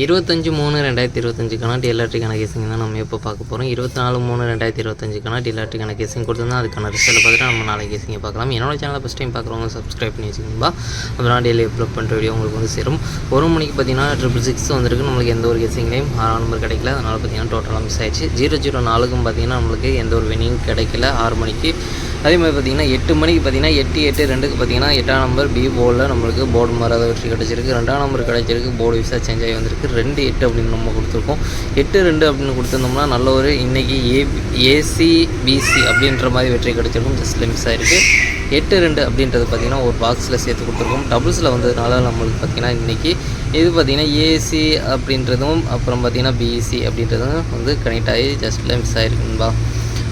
இருபத்தஞ்சு மூணு ரெண்டாயிரத்தி இருபத்தஞ்சுக்கான டிஎல்ஆர்டிக்கான கேசிங் தான் நம்ம இப்போ பார்க்க போகிறோம் இருபத்தி நாலு மூணு ரெண்டாயிரத்தி இருபத்தஞ்சுக்கான டிஎல்ஆர்டிக்கான கேசிங் கொடுத்துருந்தா அதுக்கான ரிசல்ட் பார்த்துட்டு நம்ம நாளைக்கு கேசிங்க பார்க்கலாம். என்னோட சேனலை ஃபஸ்ட் டைம் பார்க்குறவங்க சப்ஸ்கிரைப் பண்ணி வச்சுக்கோங்கப்பா அப்புறம் டெய்லி அப்லோட் பண்ணுற வீடியோ உங்களுக்கு வந்து சேரும். ஒரு மணிக்கு பார்த்தீங்கன்னா ட்ரிபிள் சிக்ஸ் வந்திருக்கு. நம்மளுக்கு எந்த ஒரு கேசிங்லேயும் ஆறாம் நம்பர் கிடைக்கல. அதனால் பார்த்தீங்கன்னா டோட்டலாக மிஸ் ஆயிடுச்சு. ஜீரோ ஜீரோ நாலுக்கும் பார்த்தீங்கன்னா நம்மளுக்கு எந்த ஒரு வினிங் கிடைக்கல. ஆறு மணிக்கு. அதே மாதிரி பார்த்தீங்கன்னா எட்டு மணிக்கு பார்த்தீங்கன்னா எட்டு எட்டு ரெண்டுக்கு பார்த்தீங்கன்னா எட்டாம் நம்பர் பி போர்டில் நம்மளுக்கு போர்டு மாறாத வெற்றி கிடச்சிருக்கு. ரெண்டாம் நம்பர் கிடச்சிருக்கு. போர்டு விசா சேஞ்ச் ஆகி வந்திருக்கு. ரெண்டு எட்டு அப்படின்னு நம்ம கொடுத்துருக்கோம். எட்டு ரெண்டு அப்படின்னு கொடுத்துருந்தோம்னா நல்ல ஒரு இன்றைக்கி ஏ ஏசி பிசி அப்படின்ற மாதிரி வெற்றி கிடச்சிருக்கும். ஜஸ்ட்டில் மிஸ் ஆகிருக்கு எட்டு ரெண்டு அப்படின்றது பார்த்திங்கன்னா ஒரு பாக்ஸில் சேர்த்து கொடுத்துருக்கோம். டபுள்ஸில் வந்ததுனால நம்மளுக்கு பார்த்திங்கன்னா இன்றைக்கி இது பார்த்திங்கன்னா ஏசி அப்படின்றதும் அப்புறம் பார்த்திங்கன்னா பிஇசி அப்படின்றதும் வந்து கனெக்ட் ஆகி ஜஸ்ட்டில் மிஸ் ஆகிருக்குன்பா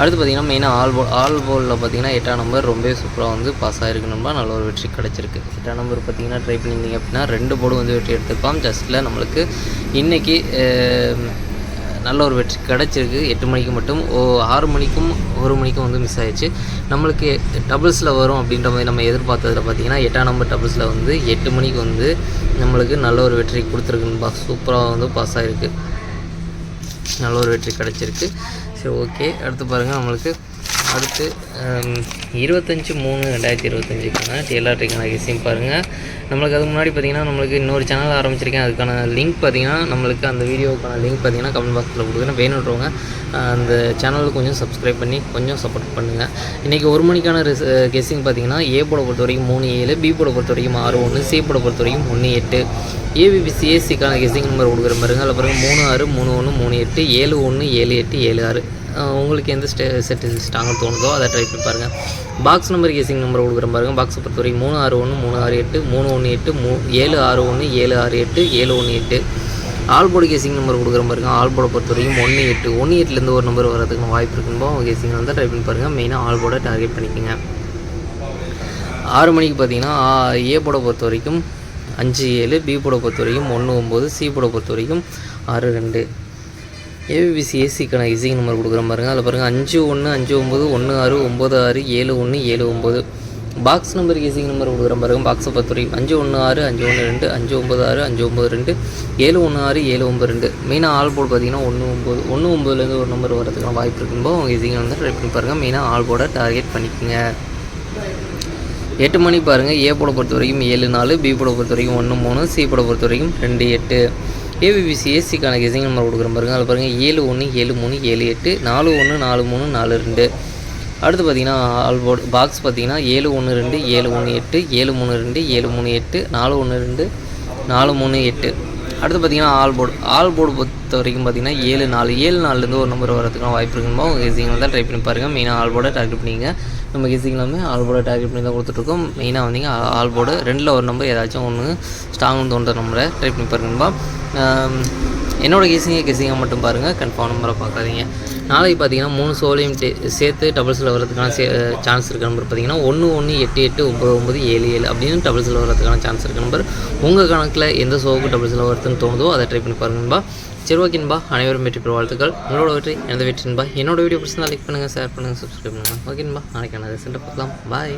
அடுத்து பார்த்திங்கன்னா மெயினாக ஆல் போல் ஆல் போலில் பார்த்திங்கன்னா எட்டாம் நம்பர் ரொம்பவே சூப்பராக வந்து பாஸ் ஆகிருக்கணும்பா நல்ல ஒரு வெற்றி கிடச்சிருக்கு. எட்டாம் நம்பர் பார்த்திங்கன்னா ட்ரை பண்ணியிருந்தீங்க அப்படின்னா ரெண்டு போர்டு வந்து வெற்றி எடுத்துருப்பான் ஜஸ்ட்டில் நம்மளுக்கு இன்றைக்கி நல்ல ஒரு வெற்றி கிடச்சிருக்கு. எட்டு மணிக்கு மட்டும் ஓ ஆறு மணிக்கும் ஒரு மணிக்கும் வந்து மிஸ் ஆயிடுச்சு. நம்மளுக்கு டபுள்ஸில் வரும் அப்படின்ற மாதிரி நம்ம எதிர்பார்த்ததில் பார்த்திங்கன்னா எட்டாம் நம்பர் டபுள்ஸில் வந்து எட்டு மணிக்கு வந்து நம்மளுக்கு நல்ல ஒரு வெற்றி கொடுத்துருக்குன்பா சூப்பராக வந்து பாஸ் ஆகிருக்கு நல்ல ஒரு வெற்றி கிடச்சிருக்கு. சரி ஓகே அடுத்து பாருங்கள் நம்மளுக்கு அடுத்து இருபத்தஞ்சி மூணு ரெண்டாயிரத்தி இருபத்தஞ்சுக்கான டிஎல்ஆர்டிக்கான விஷயம் பாருங்கள் நம்மளுக்கு அதுக்கு முன்னாடி பார்த்திங்கன்னா நம்மளுக்கு இன்னொரு சேனல் ஆரம்பிச்சிருக்கேன். அதுக்கான லிங்க் பார்த்திங்கன்னா நம்மளுக்கு அந்த வீடியோக்கான லிங்க் பார்த்திங்கன்னா கமெண்ட் பாக்ஸில் கொடுக்குறேன். வேணுன்றவங்க அந்த சேனலுக்கு கொஞ்சம் சப்ஸ்கிரைப் பண்ணி கொஞ்சம் சப்போர்ட் பண்ணுங்கள் இன்றைக்கி ஒரு மணிக்கான ரிஸ் கெஸ்ஸிங் பார்த்திங்கன்னா ஏ போட பொறுத்த வரைக்கும் மூணு ஏழு பி போட பொறுத்த வரைக்கும் ஆறு ஒன்று சி போட பொறுத்த வரைக்கும் ஒன்று எட்டு ஏபிபிசிஎஸ்சிக்கான கெஸ்ஸிங் நம்பர் கொடுக்குற பாருங்க. அதில் பாருங்கள் மூணு ஆறு மூணு ஒன்று மூணு எட்டு ஏழு ஒன்று ஏழு எட்டு ஏழு ஆறு. உங்களுக்கு எந்த ஸ்டே செட்டு ஸ்ட்ராங்காக தோணுதோ அதை ட்ரை பண்ணி பாருங்கள் பாக்ஸ் நம்பர் கேசிங் நம்பர் கொடுக்குற பாருங்கள் பாக்ஸை பொறுத்த வரைக்கும் மூணு ஆறு ஒன்று மூணு ஆறு எட்டு மூணு ஒன்று எட்டு மூ ஏழு ஆறு ஒன்று ஏழு ஆறு எட்டு ஏழு ஒன்று எட்டு. ஆல்போர்டு கேசிங் நம்பர் கொடுக்குற பாருங்க. ஆல்போர்டை பொறுத்த வரைக்கும் ஒன்று எட்டு ஒன்று எட்டுலேருந்து ஒரு நம்பர் வரதுக்கு வாய்ப்பு இருக்குன்போ அவங்க கேசிங் வந்து ட்ரை பண்ணி பாருங்கள் மெயினாக ஆல்போர்டை டார்கெட் பண்ணிக்கோங்க. ஆறு மணிக்கு பார்த்தீங்கன்னா ஏ போட பொறுத்த வரைக்கும் அஞ்சு ஏழு பி போட பொறுத்த வரைக்கும் ஒன்று ஒம்பது சி போட பொறுத்த வரைக்கும் ஆறு ரெண்டு. ஏபிபிசி ஏசிக்கான இசிங் நம்பர் கொடுக்குற பாருங்கள் அதில் பாருங்கள் அஞ்சு ஒன்று அஞ்சு ஒம்பது ஒன்று ஆறு ஒம்பது ஆறு ஏழு ஒன்று ஏழு ஒம்பது பாக்ஸ் நம்பர் இசிங் நம்பர் கொடுக்குற பாருங்கள் பாக்ஸை பொறுத்த வரைக்கும். அஞ்சு ஒன்று ஆறு அஞ்சு ஒன்று ரெண்டு அஞ்சு ஒம்பது ஆறு அஞ்சு ஒம்பது ரெண்டு ஏழு ஒன்று ஆறு ஏழு ஒம்பது ரெண்டு. மெயினாக ஆல் போர்டு பார்த்தீங்கன்னா ஒன்று ஒம்பது ஒன்று ஒம்பதுலேருந்து ஒரு நம்பர் வரதுக்கான வாய்ப்பு இருக்கும்போது அவங்க இசிங் வந்து ட்ரை பண்ணி பாருங்கள் மெயினாக ஆல் போர்டை டார்கெட் பண்ணிக்கோங்க. எட்டு மணி பாருங்கள் ஏ போட பொறுத்த வரைக்கும் ஏழு நாலு பி போட பொறுத்த வரைக்கும் ஒன்று மூணு சி போட பொறுத்த வரைக்கும் ரெண்டு எட்டு. ஏபிபிசி ஏசிக்கான கெசிங் நம்பர் கொடுக்குற பாருங்க. அதில் பாருங்கள் ஏழு ஒன்று ஏழு மூணு ஏழு எட்டு நாலு ஒன்று நாலு மூணு நாலு ரெண்டு. அடுத்து பார்த்தீங்கன்னா ஆல்போர்ட் பாக்ஸ் பார்த்தீங்கன்னா ஏழு ஒன்று ரெண்டு ஏழு ஒன்று எட்டு ஏழு மூணு ரெண்டு ஏழு மூணு எட்டு நாலு ஒன்று ரெண்டு நாலு மூணு எட்டு. அடுத்து பார்த்தீங்கன்னா ஆல் போர்டு. ஆல் போர்டு பொறுத்த வரைக்கும் பார்த்தீங்கன்னா ஏழு நாலு. ஏழு நாலுலேருந்து ஒரு நம்பர் வரதுக்கான வாய்ப்பு இருக்குமோ உங்கள் கெசிங்கில் தான் ட்ரை பண்ணி பாருங்கள் மெயினாக ஆல் போர்டை டார்கெட் பண்ணிங்க நம்ம கெஸிங்லாமே எல்லாமே ஆல் போர்டை டார்கெட் பண்ணி தான் கொடுத்துட்ருக்கோம் மெயினாக வந்தீங்க ஆல் போர்டு. ரெண்டில் ஒரு நம்பர் ஏதாச்சும் ஒன்று ஸ்ட்ராங்னு தோன்ற நம்பரை ட்ரை பண்ணி பாருங்கப்பா என்னோடய கெஸிங்கை கெசிங்காக மட்டும் பாருங்கள் கன்ஃபார்ம் நம்பரை பார்க்காதீங்க. நாளைக்கு பார்த்தீங்கன்னா மூணு சோலையும் சேர்த்து டபுள்ஸில் வரதுக்கான சே சான்ஸ் இருக்க நம்பர் பார்த்தீங்கன்னா ஒன்று ஒன்று எட்டு எட்டு ஒம்பது ஒம்பது ஏழு ஏழு அப்படின்னு டபுள்ஸில் வரதுக்கான சான்ஸ் இருக்க நம்பர் உங்கள் கணக்கில் எந்த ஷோவுக்கு டபுள்ஸில் வருதுன்னு தோணுதோ அதை ட்ரை பண்ணி பாருங்கன்பா சரி ஓகேன்பா அனைவரும் வெற்றி பெற வாழ்த்துக்கள். உங்களோட வெற்றி எனது வெற்றின்பா என்னோட வீடியோ பிடிச்சிருந்தா லைக் பண்ணுங்கள் ஷேர் பண்ணுங்கள் சப்ஸ்கிரைப் பண்ணுங்கள் ஓகேன்பா நாளைக்கு நான் ரிசல்ட்டை பார்க்கலாம். பாய்